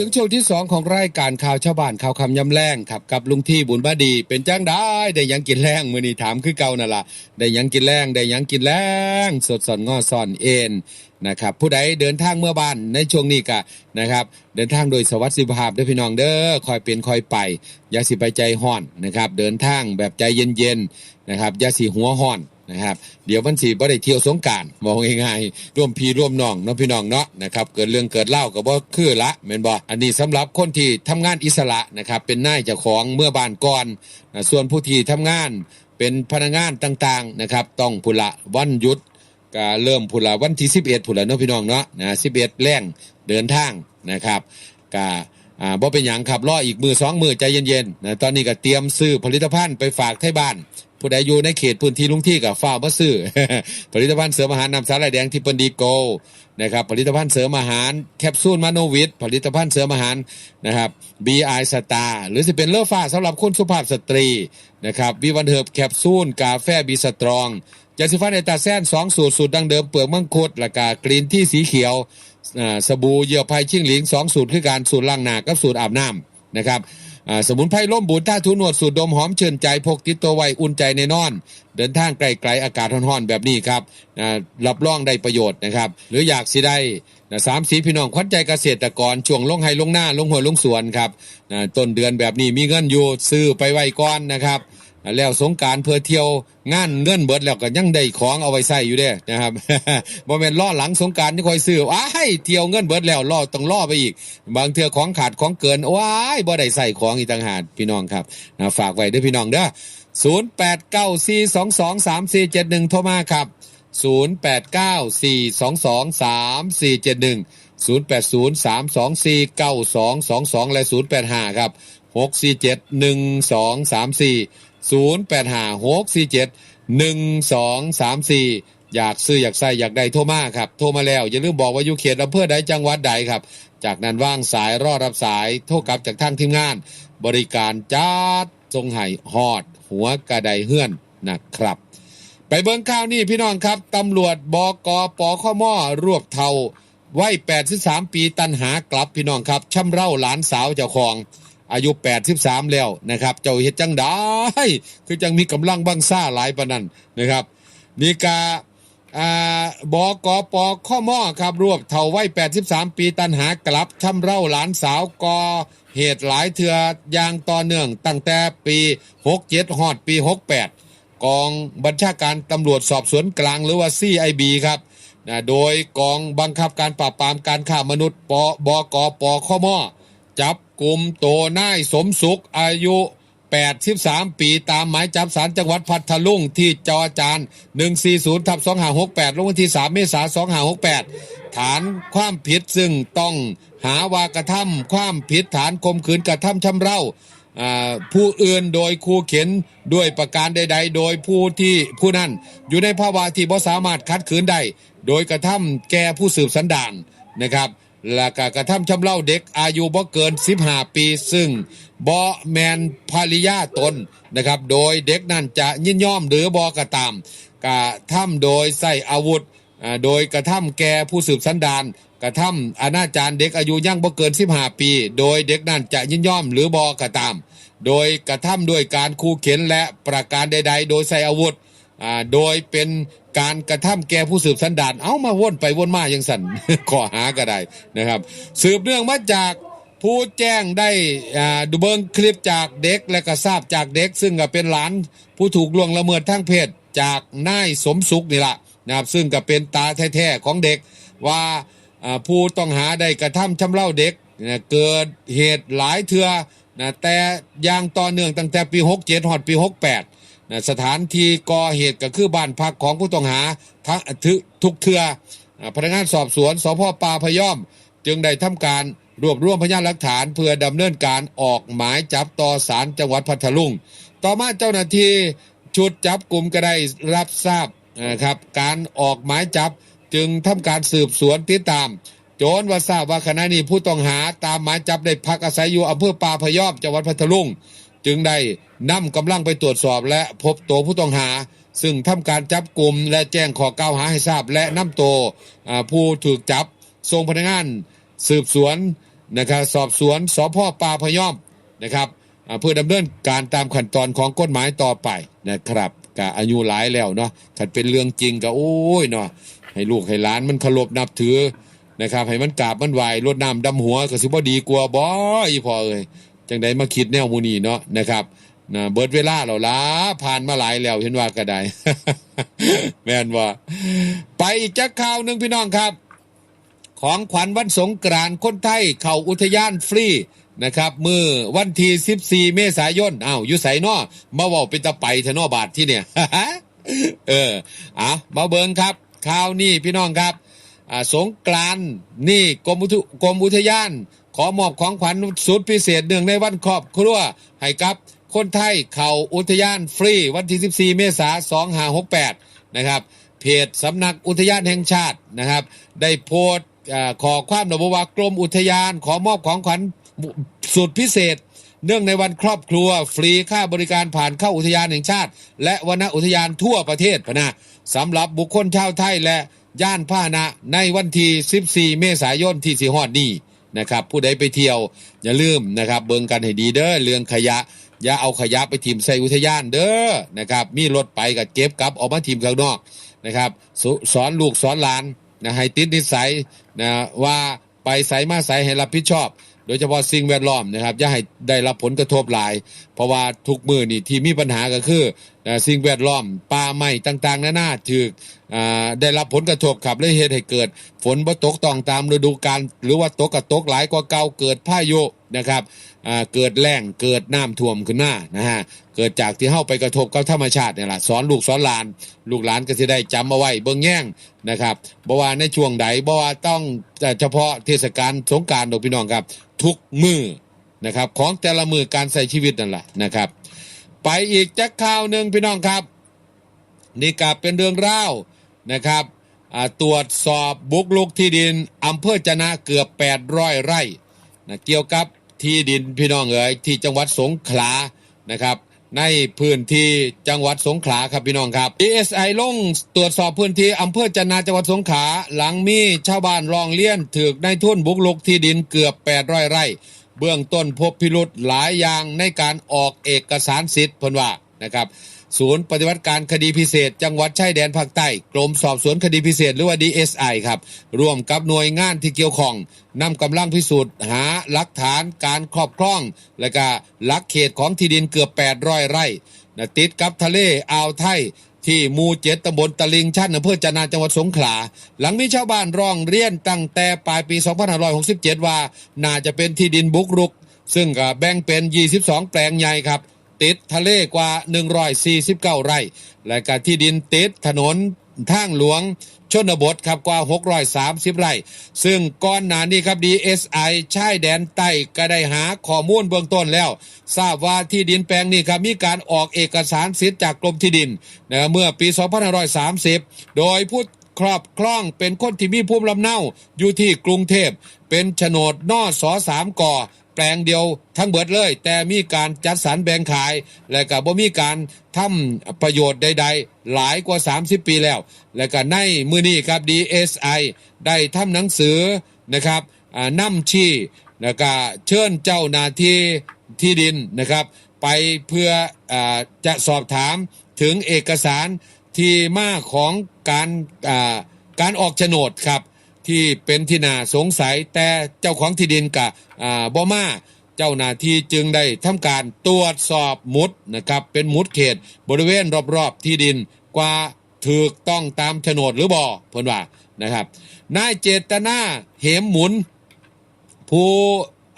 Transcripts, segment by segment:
ถึงช่วงที่สองของรายการข่าวชาวบ้านข่าวคำยำแรงครับกับลุงที่บุญบดี เป็นจ้างได้ ได้ยังกินแรงมือนี้ถามคือเก่านั่นละได้ยังกินแรงได้ยังกินแรงสดสอนงอซ่อนเอ็นนะครับผู้ใดเดินทางเมื่อบ้านในช่วงนี้กะนะครับ เดินทางโดยสวัสดิภาพด้วยพี่น้องเด้อคอยเป็นคอยไปอย่าสิไปใจห้อนนะครับ เดินทางแบบใจเย็นๆนะครับอย่าสิหัวห้อน นะครับเดี๋ยววันสีบ่ได้เที่ยวสงการมองง่ายๆร่วมพี่ร่วมน้องเนาะพี่น้องเนาะนะครับเกิดเรื่องเกิดเล่าก็บ่คือละแม่นบ่อันนี้สำหรับคนที่ทำงานอิสระนะครับเป็นนายเจ้าของเมื่อบ้านก่อนนะส่วนผู้ที่ทำงานเป็นพนักงานต่างๆนะครับต้องพุละวันหยุดก็เริ่มพุละวันที่11พุละเนาะพี่น้องเนาะนะ11แรงเดินทางนะครับก็ อ่าบ่เป็นหยังครับรออีกมือสองมือใจเย็นๆนะตอนนี้ก็เตรียมซื้อผลิตภัณฑ์ไปฝากไทบ้าน ผู้ใดอยู่ในเขตพื้นที่ลุงที่กับฝ้ามาซื้อ ผลิตภัณฑ์เสริมอาหารนำสาร่ายแดงที่เปินดีโกนะครับผลิตภัณฑ์เสริมอาหารแคปซูลมาโนวิทผลิตภัณฑ์เสริมอาหารนะครับ BI Star หรือจะเป็นเลอฟ้าสำหรับคนสุภาพสตรีนะครับวิวันเฮิบแคปซูลกาแฟบีสตรองยาสีฟันเอตาแซนสองสูตรสูตรดังเดิมเปลือกมังคุดและกากรีนที่สีเขียว สบู่เหยื่อไผ่ชิงหลิงสองสูตรคือการสูตรล้างหนากับสูตรอาบน้ำนะครับอ่าสมุนไพรล่มบุญท่าทุนวดสูตรดมหอมเชิญใจพกติดตัวไว้อุ่นใจในนอน เดินทางไกลๆอากาศร้อนๆแบบนี้ครับอ่ารับรองได้ประโยชน์นะครับ หรืออยากสิได้นะสามสีพี่น้องขวัญใจเกษตรกรช่วงลงไฮลงหน้าลงหัวลงสวนครับต้นเดือนแบบนี้มีเงินอยู่ซื้อไปไว้ก่อนนะครับ แล้วสงการเพื่อเที่ยวงานเงินเบิดแล้วก็ยังได้ของเอาไว้ใส่อยู่เด้นะครับบ่แม่นล่อหลังสงการที่คอยซื้อว้ายเที่ยวเงินเบิดแล้วล่อต้องล่อไปอีก บางเทื่อของขาดของเกินว้ายบ่ได้ใส่ของอีกต่างหากพี่น้องครับนะฝากไว้ด้วยพี่น้องเด้อ0894223471โทรมาครับ 0894223471 0803249222 และ 085 ครับ 647 1234 085 647 1234องสามสี่อยากซื้ออยากใส่อยากได้โทรมาครับ โทรมาแล้ว อย่าลืมบอกว่าอยู่เขตอำเภอใดจังหวัดใดครับ จากนั้นว่างสายรอรับสายโทรกลับจากทางทีมงาน บริการจัดทรงไห้ฮอด หัวกระไดเฮือนนะครับ ไปเบิ่งข่าวนี่พี่น้องครับตำรวจบกปขมอรวบเทาวัย83 ปีตันหากลับพี่น้องครับช่ำเร่าหลานสาวเจ้าของ อายุ83แล้วนะครับ เจ้าเฮ็ดจังได้คือจังมีกำลังบังซ่าหลายปานนั้นนะครับนี่กาอ่าบกปขมอครับรวบเทาวัย83ปีตันหากลับช่ำเร่าหลานสาวกอเหตุหลายเถื่ออย่างต่อเนื่องตั้งแต่ปี67ฮอดปี68กองบัญชาการตำรวจสอบสวนกลางหรือว่า CIB ครับนะโดยกองบังคับการปราบปรามการฆ่ามนุษย์ปบกปขมอจับ กลุ่มโตนายสมสุขอายุ 83 ปีตามหมายจับสารจังหวัดพัทลุงที่จอจาน140ทับ2568 ลงวันที่ 3 เมษายน2568 ฐานความผิดซึ่งต้องหาว่ากระทำความผิดฐานข่มขืนกระทำชำเร่าผู้อื่นโดยคู่เข็นด้วยประการใด ๆ โดยผู้ที่ผู้นั้นอยู่ในภาวะที่บ่สามารถคัดขืนได้โดยกระทำแก่ผู้สืบสันดานนะครับ และก็กระทำชำเล่าเด็กอายุบ่เกิน 15 ปี ซึ่งบ่แมนภริยาตนนะครับ โดยเด็กนั้นจะยินยอมหรือบ่กระตามกระทำโดยใส่อาวุธ โดยกระทำแก่ผู้สืบสันดานกระทำอนาจารเด็กอายุยังบ่เกิน 15 ปี โดยเด็กนั้นจะยินยอมหรือบอกระตาม โดยกระทำด้วยการคูเข็นและประการใด ๆ โดยใส่อาวุธ โดยเป็นการกระทำแก่ผู้สืบสันดานเอามาวนไปวนมาอย่างสันขอหาก็ได้นะครับ สืบเนื่องมาจากผู้แจ้งได้อ่าดูเบิงคลิปจากเด็กและก็ทราบจากเด็ก ซึ่งก็เป็นหลานผู้ถูกล่วงละเมิดทางเพศจากนายสมสุขนี่แหละนะครับซึ่งก็เป็นตาแท้ๆของเด็กว่าผู้ต้องหาได้กระทำชำเล่าเด็กนะเกิดเหตุหลายเทือนะแต่อย่างต่อเนื่องตั้งแต่ปี 67หอดปี 68 สถานที่ก่อเหตุก็คือบ้านพักของผู้ต้องหาทั้งทุทกเทืออ่าพนักงานสอบสวนสพปาพยอม จึงได้ทำการรวบรวมพยานหลักฐาน เพื่อดำเนินการออกหมายจับต่อศาลจังหวัดพัทลุง ต่อมาเจ้าหน้าที่ชุดจับกลุ่มก็ได้รับทราบนะครับการออกหมายจับจึงทำการสืบสวนติดตาม โจนว่าทราบว่าขณะนี้ผู้ต้องหาตามหมายจับได้พักอาศัยอยู่อำเภอปาพยอมจังหวัดพัทลุง จึงได้นำกำลังไปตรวจสอบและพบตัวผู้ต้องหา ซึ่งทำการจับกลุ่มและแจ้งข้อกล่าวหาให้ทราบและนำตัวผู้ถูกจับส่งพนักงาน สืบสวนนะครับสอบสวนสพปลาพยอมนะครับเพื่อดำเนินการตามขั้นตอนของกฎหมายต่อไปนะครับกอายุหลายแล้วเนาะถ้าเป็นเรื่องจริงก็โอ้ยเนาะให้ลูกให้หลานมันเคารพนับถือนะครับให้มันกราบมันไหวรดน้ำดำหัวก็สิบ่ดีกว่าบ่อีพอเอ้ย จังไดมาคิดแนวมูนีเนาะนะครับนะเบิดเวลาแล้วล่ะผ่านมาหลายแล้วเห็นว่าก็ได้ แม่นว่า ไปอีกจักข่าวหนึ่งพี่น้องครับ ของขวัญวันสงกรานต์คนไทย เข้าอุทยานฟรีนะครับมือวันที่14 เมษายนอ้าวอยู่ไสนอมาเว่าเป็นตะไปเทนอบาทที่เนี่ย เอออะมาเบิงครับข่าวนี้พี่น้องครับอ่าสงกรานต์นี่กรมอุทกรมอุทยาน ขอมอบของขวัญสุดพิเศษเนื่องในวันครอบครัวให้กับ คนไทยเข้าอุทยานฟรีวันที่ 14 เมษายน2568 นะครับ เพจสำนักอุทยานแห่งชาตินะครับ ได้โพสต์ขอความระบุว่ากรมอุทยาน ขอมอบของขวัญสุดพิเศษ เนื่องในวันครอบครัวฟรีค่าบริการผ่านเข้าอุทยานแห่งชาติ และวนอุทยานทั่วประเทศพนะสำหรับบุคคลชาวไทยและย่านพาหนะในวันที่ 14 เมษายนที่สีฮอดนี้ นะครับผู้ใดไปเที่ยวอย่าลืมนะครับเบิ่งกันให้ดีเด้อเรื่องขยะอย่าเอาขยะไปทิมใส่อุทยานเด้อนะครับมีรถไปกับเก็บกลับออกมาทิมข้างนอกนะครับสสอนลูกสอนหลานนะให้ติดนิสัยนะว่าไปใส่มาใส่ให้รับผิดชอบ โดยเฉพาะสิ่งแวดล้อมนะครับอย่าให้ได้รับผลกระทบหลาย เพราะว่าทุกมือนี่ที่มีปัญหาก็คือสิ่งแวดล้อมป่าไม้ต่างๆนานาถือได้รับผลกระทบครับเลยเหตุให้เกิด ฝนบ่ตกต้องตามฤดูกาลหรือว่าตกกระตกหลายกว่าเก่าเกิดพายุนะครับ เกิดแล้งเกิดน้ำท่วมขึ้นมานะฮะเกิดจากที่เข้าไปกระทบกับธรรมชาติเนี่ยแหละสอนลูกสอนหลาน ลูกหลานก็จะได้จำเอาไว้เบิ่งแย่งนะครับบ่ว่าในช่วงใดบ่ว่าต้องแต่เฉพาะเทศกาลสงกรารดอกพี่น้องครับ ทุกมือนะครับของแต่ละมือการใส่ชีวิตนั่นแหละนะครับ ไปอีกจักข่าวหนึ่งพี่น้องครับ นี่กลับเป็นเรื่องเล่านะครับอ่าตรวจสอบบุกลุกที่ดินอำเภอจนะเกือบ 800 ไร่นะเกี่ยวกับ ที่ดินพี่น้องเอ๋ยที่จังหวัดสงขลานะครับในพื้นที่จังหวัดสงขลาครับพี่น้องครับ DSI ลงตรวจสอบพื้นที่อำเภอจันนาจังหวัดสงขลาหลังมีชาวบ้านร้องเลี้ยนถือในทุนบุกลุกที่ดินเกือบ 800 ไร่ เบื้องต้นพบพิรุษหลายอย่างในการออกเอกสารสิทธิ์พนว่านะครับ ศูนย์ปฏิบัติการคดีพิเศษ จังหวัดชายแดนภาคใต้ กรมสอบสวนคดีพิเศษหรือว่า DSI ครับร่วมกับหน่วยงานที่เกี่ยวข้องนำกำลังพิสูจน์ หาหลักฐานการครอบครอง และก็ลักเขตของที่ดินเกือบ 800 ไร่นะติดกับทะเลอ่าวไทยที่หมู่เจ็ดตำบลตะลิงชันอำเภอจนาจังหวัดสงขลา หลังมีชาวบ้านร้องเรียนตั้งแต่ปลายปี 2567 ว่า น่าจะเป็นที่ดินบุกรุก ซึ่งก็แบ่งเป็น 22 แปลงใหญ่ครับ ติดทะเลกว่า 149 ไร่ และก็ที่ดินติดถนนทางหลวงชนบทครับกว่า 630 ไร่ ซึ่งก่อนหนานี้ครับ DSI ชายแดนใต้ก็ได้หาข้อมูลเบื้องต้นแล้ว ทราบว่าที่ดินแปลงนี้ครับมีการออกเอกสารสิทธิ์จากกรมที่ดินนะเมื่อปี 2530 โดยผู้ครอบครองเป็นคนที่มีภูมิลำเนาอยู่ที่กรุงเทพ เป็นโฉนดนอสอสามก่อ แปลงเดียวทั้งเบิดเลย แต่มีการจัดสรรแบ่งขาย และก็บ่มีการทำประโยชน์ใด ๆ หลายกว่า 30 ปีแล้ว และก็ในมือนี้ครับ DSI ได้ทำหนังสือนะครับอ่านำชี้แล้วก็เชิญเจ้าหน้าที่ที่ดินนะครับ ไปเพื่ออจะสอบถามถึงเอกสารที่มาของการการออกโฉนดครับ ที่เป็นที่น่าสงสัยแต่เจ้าของที่ดินกับอ่าบอมาเจ้าหน้าที่จึงได้ทำการตรวจสอบมุดนะครับเป็นมุดเขตบริเวณรอบๆที่ดินกว่าถูกต้องตามโฉนดหรือบอเพิ่นว่านะครับนายเจตนาเหมหมุน ผู้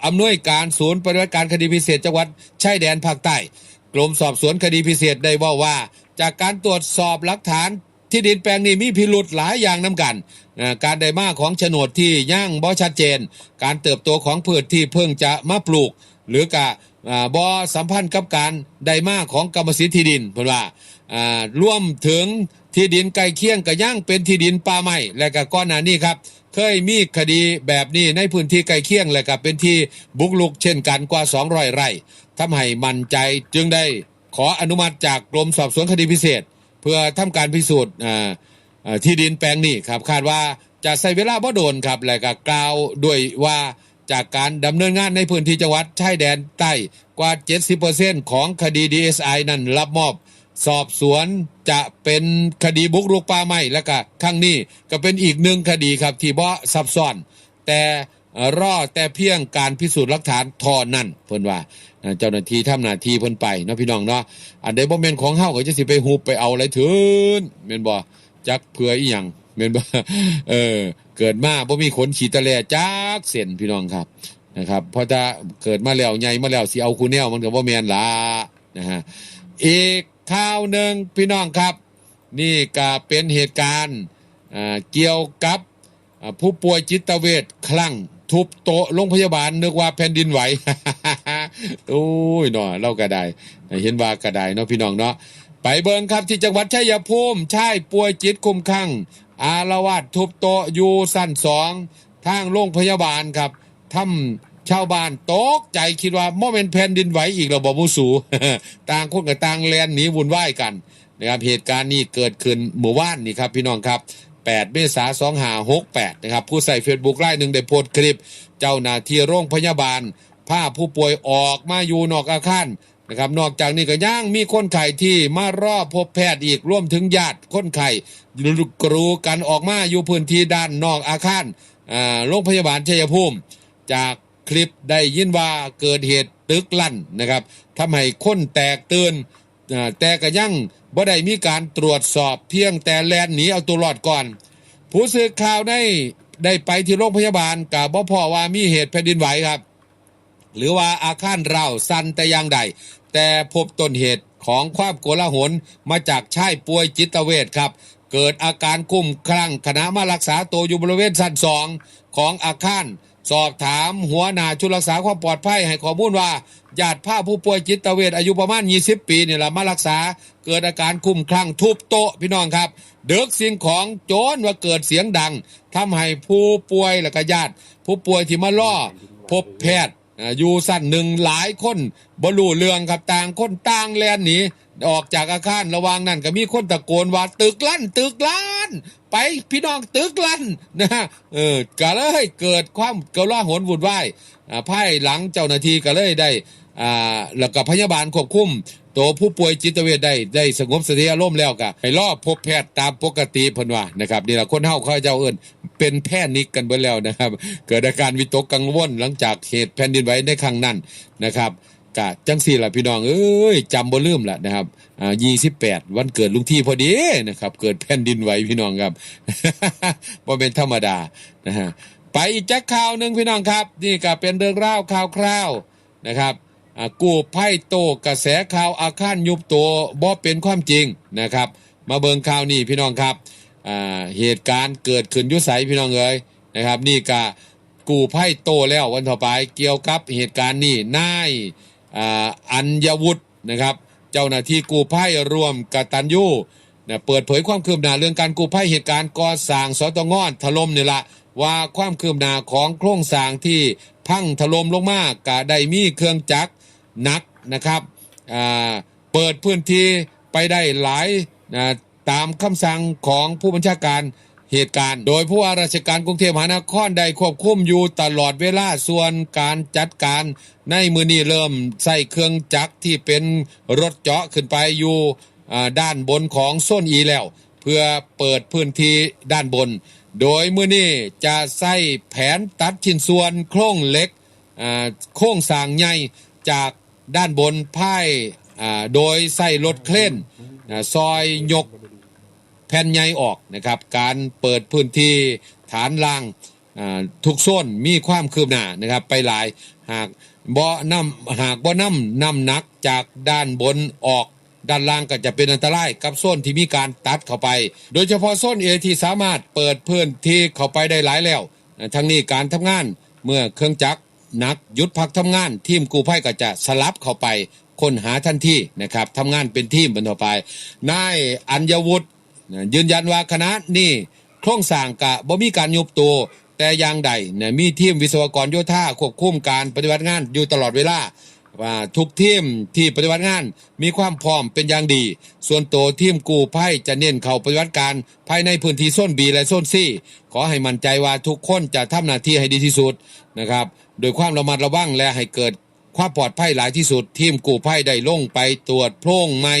อำนวยการศูนย์ปฏิบัติการคดีพิเศษจังหวัดชายแดนภาคใต้กรมสอบสวนคดีพิเศษได้ว่าว่า จากการตรวจสอบหลักฐานที่ดินแปลงนี้มีพิรุษหลายอย่างน้ำกัน การได้มาของโฉนดที่ย่างบ่ชัดเจน การเติบโตของพืชที่เพิ่งจะมาปลูก หรือกะบ่สัมพันธ์กับการได้มาของกรรมสิทธิ์ที่ดินเพิ่นว่าอ่ารวมถึงที่ดินใกล้เคียงกับย่างเป็นที่ดินป่าไม้และก็ก้อนหน้านี้ครับเคยมีคดีแบบนี้ในพื้นที่ใกล้เคียงและก็เป็นที่บุกลุกเช่นกันกว่า 200 ไร่ทำให้มั่นใจจึงได้ขออนุมัติจากกรมสอบสวนคดีพิเศษ เพื่อทำการพิสูจน์อ่า ที่ดินแปลงนี้ครับคาดว่าจะใช้เวลาบ่โดนครับและก็กล่าวด้วยว่าจากการดำเนินงานในพื้นที่จังหวัดชายแดนใต้กว่า 70%ของคดี DSI นั้นรับมอบ สอบสวนจะเป็นคดีบุกรุกป่าไม้แล้วก็ครั้งนี้ก็เป็นอีกหนึ่งคดีครับที่บ่ซับซ้อน แต่เอ่อรอแต่เพียงการพิสูจน์หลักฐานทอนั่นเพิ่นว่าเจ้าหน้าที่ทำหน้าที่เพิ่นไปเนาะพี่น้องเนาะอันใดบ่แม่นของเฮาก็จะสิไปฮูบไปเอาอะไรถึนแม่นบ่ จักเผื่ออีหยังแม่นบ่เออ เกิดมาบ่มีขนขีตะแลจักเส้นพี่น้องครับนะครับเพราะถ้าเกิดมาแล้วใหญ่มาแล้วสิเอาคูแนวมันก็บ่แม่นล่ะนะฮะอีกข่าวหนึ่งพี่น้องครับ นี่ก็เป็นเหตุการณ์เกี่ยวกับผู้ป่วยจิตเวชคลั่งทุบโต๊ะโรงพยาบาลนึกว่าแผ่นดินไหวโอ้ยเนาะเราก็ได้เห็นว่าก็ได้เนาะพี่น้องเนาะ ไปเบิงครับที่จังหวัดชัยภูมิชายป่วยจิตคุมข้างอารวาสทุบโตอยู่สั้นสองทางโรงพยาบาลครับทำชาวบ้านตกใจคิดว่าโมเมนแผ่นดินไหวอีกแล้วบ่มูสูต่างคนกับต่างแลนหนีวุ่นวายกันนะครับเหตุการณ์นี้เกิดขึ้นหมู่บ้านนี่ครับพี่น้องครับ 8 เมษายน2568 นะครับ ผู้ใส่ Facebook ไล่หนึ่งได้โพสต์คลิป เจ้าหน้าที่โรงพยาบาลพาผู้ป่วยออกมาอยู่นอกอาคาร นะครับนอกจากนี้ก็ย่างมีคนไข้ที่มารอบพบแพทย์อีกร่วมถึงญาติคนไข้กรูกันออกมาอยู่พื้นที่ด้านนอกอาคารโรงพยาบาลชัยภูมิ จากคลิปได้ยินว่าเกิดเหตุตึกลั่นนะครับทำให้คนแตกตื่นแต่ก็ยังบ่ได้มีการตรวจสอบเพียงแต่แลนหนีเอาตัวรอดก่อน ผู้สื่อข่าวได้ได้ไปที่โรงพยาบาลกับบ่พอว่ามีเหตุแผ่นดินไหวครับ หรือว่าอาคารเราสั่นแต่อย่างใด แต่พบต้นเหตุของความโกลาหลมาจากชายป่วยจิตเวชครับ เกิดอาการคุ้มคลั่งขณะมารักษาตัวอยู่บริเวณชั้นสองของอาคารสอบถามหัวหน้าชุดรักษาความปลอดภัยให้ข้อมูลว่าญาติผ้าผู้ป่วยจิตเวชอายุประมาณ 20 ปีนี่แหละมารักษา เกิดอาการคุ้มคลั่งทุบโต๊ะพี่น้องครับ เดึกสิ่งของโจรว่าเกิดเสียงดังทำให้ผู้ป่วยและก็ญาติ ผู้ป่วยที่มาล่อ พบแพทย์ อยู่สั้นหนึ่งหลายคนบรูเรืองครับต่างคนต่างแลนหนีออกจากอาคารระวางนั้นก็มีคนตะโกนว่าตึกลั่น ตึกลั่น ไปพี่น้องตึกลั่นนะฮะเออก็เลยเกิดความเกล่าหนวุ่นวายอ่าภายหลังเจ้าหน้าที่ก็เลยได้อ่าแล้วก็พยาบาลควบคุมตัวผู้ป่วยจิตเวชได้ได้สงบสติอารมณ์แล้วก็ให้รอพบแพทย์ตามปกติเพิ่นว่านะครับนี่แหละคนเฮาเขาเจ้าเอิ้น เป็นแพนิกกันเบิดแล้วนะครับ เกิดอาการวิตกกังวลหลังจากเหตุแผ่นดินไหวในครั้งนั้นนะครับกะจังสี่ล่ะพี่น้องเอ้ยจำบ่ลืมล่ะนะครับอ่า28วันเกิดลุงที่พอดีนะครับ เกิดแผ่นดินไหวพี่น้องครับบ่เป็นธรรมดานะฮะไปอีกจักข่าวหนึ่งพี่น้องครับ นี่ก็เป็นเรื่องราวข่าวคราวนะครับกู้ภัยโตกระแสข่าวอาคารยุบตัวบ่เป็นความจริงนะครับ มาเบิงข่าวนี้พี่น้องครับ อ่าเหตุการณ์เกิดขึ้นยุไสพี่น้องเอ๋ยนะครับ นี่ก็กู้ภัยโตแล้ววันต่อไปเกี่ยวกับเหตุการณ์นี้นายอ่าอัญวุฒินะครับ เจ้าหน้าที่กู้ภัยรวมกตัญญูนะเปิดเผยความคืบหน้าเรื่องการกู้ภัยเหตุการณ์ก่อสร้างสตงอนถล่มนี่ละว่าความคืบหน้าของโครงสร้างที่พังถล่มลงมากกะได้มีเครื่องจักรนักนะครับอ่าเปิดพื้นที่ไปได้หลาย ตามคำสั่งของผู้บัญชาการเหตุการณ์ โดยผู้ว่าราชการกรุงเทพมหานครได้ควบคุมอยู่ตลอดเวลาส่วนการจัดการ ในมือนี้เริ่มใส่เครื่องจักรที่เป็นรถเจาะขึ้นไปอยู่ด้านบนของโซนอีแล้ว เพื่อเปิดพื้นที่ด้านบน โดยมือนี้จะใส่แผนตัดชิ้นส่วนโครงเล็กอ่าโค้งสร้างใหญ่จากด้านบนพ่ายอ่าโดยใส่รถเครนอ่าซอยยก แผ่นใหญ่ออกนะครับ การเปิดพื้นที่ฐานล่างทุกโซนมีความคืบหน้านะครับ ไปหลายหากบ่นำหากบ่นำนำหนักจากด้านบนออกด้านล่างก็จะเป็นอันตรายกับโซนที่มีการตัดเข้าไป โดยเฉพาะโซนเอที่สามารถเปิดพื้นที่เข้าไปได้หลายแล้ว ทั้งนี้การทำงานเมื่อเครื่องจักรนักหยุดพักทำงาน ทีมกู้ภัยก็จะสลับเข้าไปค้นหาทันทีนะครับทำงานเป็นทีมเป็นต่อไปนายอัญวุฒิ นะยืนยันว่าคณะนี่โครงสร้างกะบ่มีการยุบตัวแต่อย่างใดนี่ยมีทีมวิศวกรโยธาควบคุมการปฏิบัติงานอยู่ตลอดเวลาว่าทุกทีมที่ปฏิบัติงานมีความพร้อมเป็นอย่างดี ส่วนตัวทีมกู้ภัยจะเน้นเข้าปฏิบัติการภายในพื้นที่โซนบีและโซนซีขอให้มั่นใจว่าทุกคนจะทำหน้าที่ให้ดีที่สุดนะครับ โดยความระมัดระวังและให้เกิดความปลอดภัยหลายที่สุด ทีมกู้ภัยได้ลงไปตรวจโพรงใหม่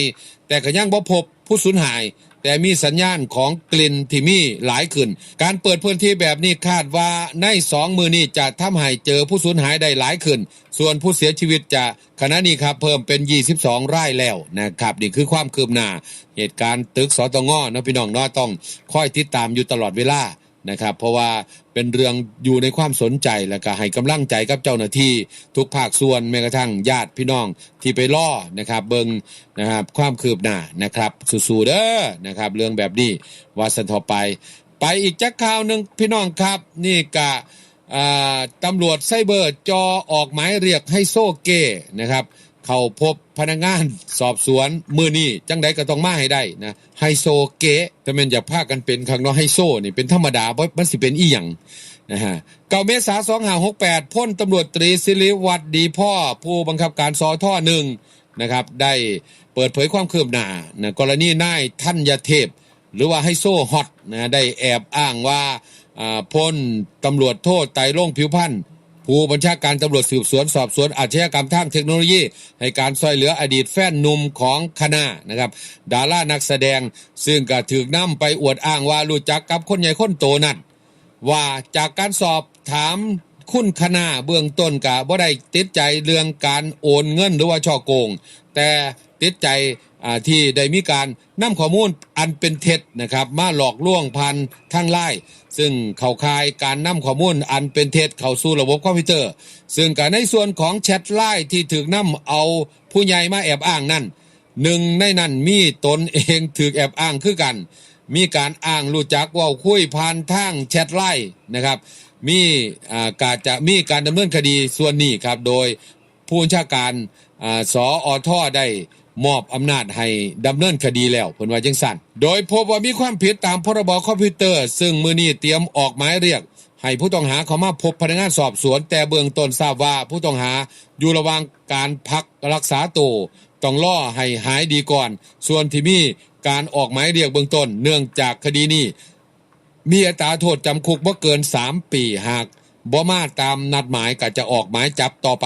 แต่ก็ยังบ่พบผู้สูญหาย แต่มีสัญญาณของกลิ่นที่มีหลายขึ้น การเปิดพื้นที่แบบนี้คาดว่าในสองมือนี้จะทำให้เจอผู้สูญหายได้หลายขึ้น ส่วนผู้เสียชีวิตจะขณะนี้ครับเพิ่มเป็น 22 รายแล้วนะครับนี่คือความคืบหน้า เหตุการณ์ตึกสตงเนะพี่น้องน้อต้องคอยติดตามอยู่ตลอดเวลา นะครับ เพราะว่าเป็นเรื่องอยู่ในความสนใจและก็ให้กำลังใจกับเจ้าหน้าที่ทุกภาคส่วนแม้กระทั่งญาติพี่น้องที่ไปล่อนะครับ เบิงนะครับความคืบหน้านะครับสู้ๆเด้อนะครับ เรื่องแบบนี้ว่าสันทอไป ไปอีกจักข่าวหนึ่งพี่น้องครับ นี่กะตำรวจไซเบอร์จอออกหมายเรียกให้โซเก้นะครับ เข้าพบ พนักงานสอบสวนมือนี่จังใดก็ต้องมาให้ได้นะไฮโซเก๋แต่มันอย่าพากันเป็นข้งนอกไฮโซนี่เป็นธรรมดาเพราะมันสิเป็นอีหยังนะฮะเก้าเมษาสองหาหกแปดพ่นตำรวจตรีศิริวัตรดีพ่อผู้บังคับการสอท่อหนึ่งนะครับ ได้เปิดเผยความคืบหน้านะกรณีนายท่านยเทพ หรือว่าไฮโซฮอตนะได้แอบอ้างว่าอ่าพ้นตำรวจโทษไต่ล่งผิวพันธ์ ผู้บัญชาการตำรวจสืบสวนสอบสวนอาชญากรรมทางเทคโนโลยีให้การช่วยเหลืออดีตแฟนหนุ่มของคณะนะครับดารานักแสดง ซึ่งก็ถูกนำไปอวดอ้างว่ารู้จักกับคนใหญ่คนโตนั่นว่าจากการสอบถามคุณคณะเบื้องต้นกะบ่ได้ติดใจเรื่องการโอนเงินหรือว่าช่อโกง แต่ ติดใจที่ได้มีการนำข้อมูลอันเป็นเท็จนะครับ มาหลอกลวงพันทางไล่ซึ่งเข้าข่ายการนำข้อมูลอันเป็นเท็จเข้าสู่ระบบคอมพิวเตอร์ ซึ่งก็ในส่วนของแชทไล่ที่ถูกนำเอาผู้ใหญ่มาแอบอ้างนั่นหนึ่งในนั้นมีตนเองถูกแอบอ้างคือกัน มีการอ้างรู้จักว่าคุยผ่านทางแชทไลน์นะครับ มีอ่ากาจะมีการดำเนินคดีส่วนนี้ครับโดยผู้ชาการอ่าสออทอได้ มอบอำนาจให้ดำเนินคดีแล้วเพิ่นว่าจังสั่น โดยพบว่ามีความผิดตามพรบคอมพิวเตอร์ ซึ่งมือนี้เตรียมออกหมายเรียก ให้ผู้ต้องหาเขามาพบพนักงานสอบสวน แต่เบื้องต้นทราบว่าผู้ต้องหาอยู่ระหว่างการพักรักษาตัวต้องล่อให้หายดีก่อน ส่วนที่มีการออกหมายเรียกเบื้องต้น เนื่องจากคดีนี้มีอัตราโทษจำคุกบ่เกิน 3 ปีหากบ่มาตามนัดหมายก็จะออกหมายจับต่อไป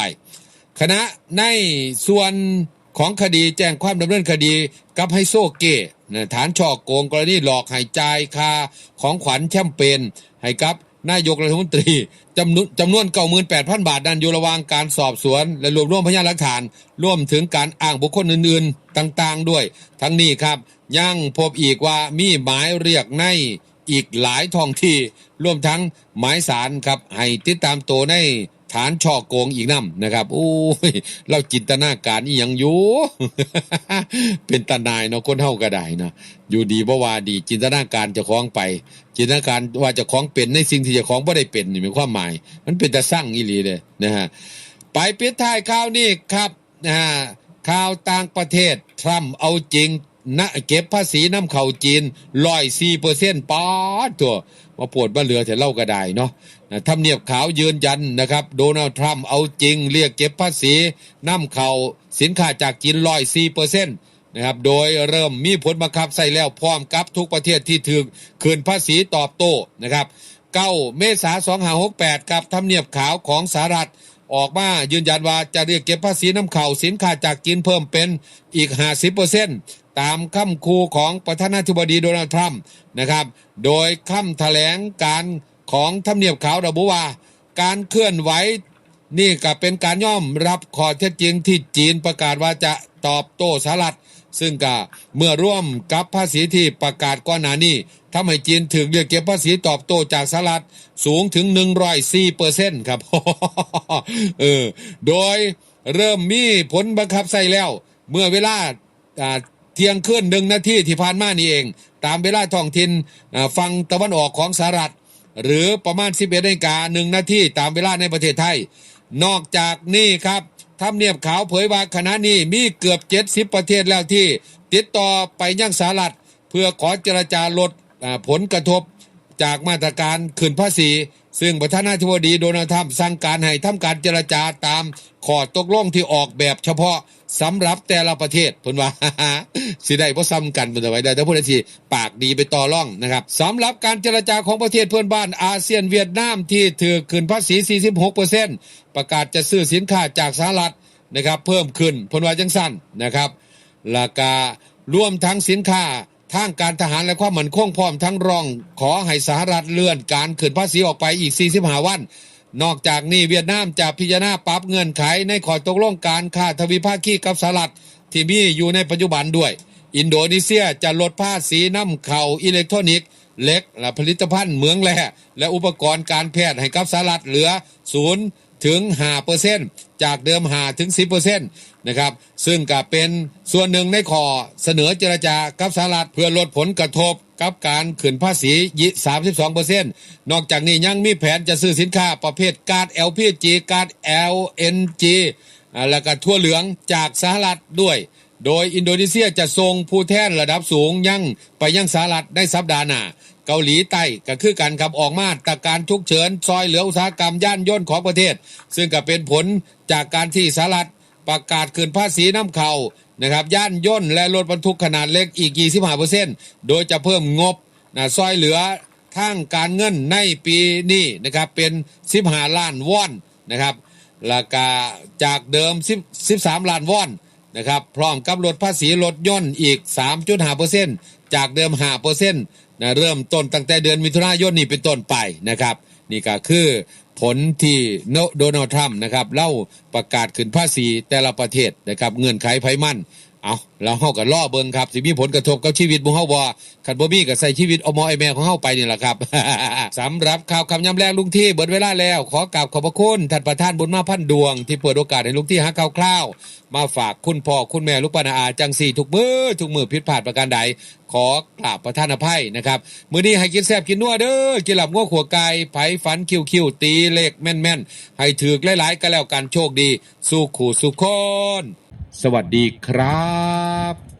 คณะในส่วน ของคดีแจ้งความดำเนินคดีกับไฮโซเกะฐานช่อโกงกรณีหลอกห้จ่ายค่าของขวัญแชมเปญให้กับนายกรัฐมนตรีจำนวนจำนวน98,000บาทนั้นอยู่ระหว่างการสอบสวน และรวบรวมพยานหลักฐานร่วมถึงการอ้างบุคคลอื่นๆ ต่างๆ ด้วย ทั้งนี้ครับ ยังพบอีกว่ามีหมายเรียกในอีกหลายท้องที่ รวมทั้งหมายสารครับให้ติดตามตัวใน ฐานช่อโกงอีกน้ำนะครับโอ้ยเราจินตนาการอีหยังอยู่ เป็นตานายเนาะคนเฮาก็ได้เนาะอยู่ดีบ่ว่าดีจินตนาการจะคล้องไป จินตนาการว่าจะคล้องเป็นในสิ่งที่จะคล้องบ่ได้เป็นนี่มีความหมาย มันเป็นแตาสร้างอีหลีเลยนะฮะไปปิดท้ายข่าวนี้ครับนะฮะข่าวต่างประเทศทรัมป์เอาจริงนะเก็บภาษีน้ำเข้าจีนร้อยสี่เปอร์เซ็นต์ปอดตัวมาปวดมาเหลือแต่เล่าก็ได้เนาะ ทำเนียบขาวยืนยันนะครับโดนัลด์ทรัมป์เอาจริงเรียกเก็บภาษีน้ำเข้าสินค้าจากจีนร้อยสี่เปอร์เซ็นต์นะครับโดยเริ่มมีผลบังคับใส่แล้วพร้อมกับทุกประเทศที่ถือคืนภาษีตอบโต้นะครับเก้าเมษาสองหาหกแปดกับทำเนียบขาวของสหรัฐออกมายืนยันว่าจะเรียกเก็บภาษีน้ำเข่าสินค้าจากจีนเพิ่มเป็นอีก 50%ตามคำคูของประธานาธิบดีโดนัลด์ทรัมป์นะครับ โดยคำแถลงการ ของทำเนียบขาวระบุว่า การเคลื่อนไหวนี่ก็เป็นการย่อมรับข้อเท็จจริงที่จีนประกาศว่าจะตอบโต้สหรัฐซึ่งก็เมื่อร่วมกับภาษีที่ประกาศก่อนหน้านี้ทำให้จีนถึงเรียกเก็บภาษีตอบโต้จากสหรัฐสูงถึง 104เปอร์เซ็นต์ครับเออโดยเริ่มมีผลบังคับใส่แล้ว เมื่อเวลาเที่ยงคืนหนึ่งนาทีที่ผ่านมานี่เอง ตามเวลาท้องถิ่นฝั่งตะวันออกของสหรัฐ หรือประมาณ 11นาฬิกาหนึ่งนาทีตามเวลาในประเทศไทย นอกจากนี้ครับทำเนียบขาวเผยว่าคณะนี้มีเกือบ 70 ประเทศแล้วที่ ติดต่อไปยังสหรัฐเพื่อขอเจรจาลดผลกระทบ จากมาตรการขึ้นภาษี ซึ่งประธานาธิบดีโดนัลด์ทรัมป์สั่งการให้ทำการเจรจาตามข้อตกลงที่ออกแบบเฉพาะสำหรับแต่ละประเทศเพิ่นว่าสิได้บ่ซ้ำกันเพิ่นเอาไว้ได้แต่ผู้ใดทีปากดีไปต่อร่องนะครับสำหรับการเจรจาของประเทศเพื่อนบ้านอาเซียนเวียดนามที่ถือขึ้นภาษี 46%ประกาศจะซื้อสินค้าจากสหรัฐนะครับเพิ่มขึ้นเพิ่นว่าจังสั้นนะครับราคารวมทั้งสินค้า ทางการทหารและความมั่นคงพร้อมทั้งรอง ขอให้สหรัฐเลื่อนการขึ้นภาษีออกไปอีก 45 วัน นอกจากนี้เวียดนามจะพิจารณาปรับเงื่อนไขในข้อตกลงการค้าทวิภาคีกับสหรัฐที่มีอยู่ในปัจจุบันด้วย อินโดนีเซียจะลดภาษีน้ำเข้าอิเล็กทรอนิกส์เล็กและผลิตภัณฑ์เหมืองแร่และอุปกรณ์การแพทย์ให้กับสหรัฐเหลือศูนย์ ถึง5%จากเดิม5ถึง 10%นะครับซึ่งก็เป็นส่วนหนึ่งในขอเสนอเจรจากับสหรัฐเพื่อลดผลกระทบกับการขึ้นภาษี 32%นอกจากนี้ยังมีแผนจะซื้อสินค้าประเภทการ์ด LPG การ์ด LNG แล้วก็ทั่วเหลืองจากสหรัฐด้วย โดยอินโดนีเซียจะส่งผู้แทนระดับสูงยังไปยังสหรัฐในสัปดาห์หน้า เกาหลีใต้ก็คือการขับออกมาตรการทุกเฉิน ซอยเหลืออุตสาหกรรมย่านย่นของประเทศ ซึ่งก็เป็นผลจากการที่สหรัฐประกาศคืนภาษีน้ำเขานะครับย่านย่นและรถบรรทุกขนาดเล็กอีก 25%โดยจะเพิ่มงบนะซอยเหลือทางการเงินในปีนี้นะครับเป็น 15 ล้านวอนนะครับราคาจากเดิม 13 ล้านวอนนะครับพร้อมกับลดภาษีรถย่นอีก 3.5%จากเดิม 5% นะเริ่มต้นตั้งแต่เดือนมิถุนายนนี่เป็นต้นไปนะครับนี่ก็คือผลที่โดนัลด์ทรัมป์นะครับเล่าประกาศขึ้นภาษีแต่ละประเทศนะครับเงื่อนไขไพมัน เอาแล้วเฮาก็ล่อเบิงครับสิมีผลกระทบกับชีวิตหมู่เฮาบ่คันบ่มีก็ใส่ชีวิตอมอไอแม่ของเฮาไปนี่แหละครับ สำหรับข่าวคำย้ำแรงลุงที่เบิดเวลาแล้ว ขอกราบขอบพระคุณท่านประธานบุญมาพันดวง ที่เปิดโอกาสให้ลุงที่หาข่าวคราวๆมาฝากคุณพ่อคุณแม่ลูกปานาอาจังสี่ทุกมือทุกมือผิดพลาดประการใดขอกราบประทานอภัยนะครับ มื้อนี้ให้กินแซ่บกินนัวเด้อกินหลับง้อขัวไก่ไผฝันคิวคิวตีเลขแม่นแม่นๆให้ถือหลายๆก็แล้วกันโชคดี สู้ขู่สุขคน สวัสดีครับ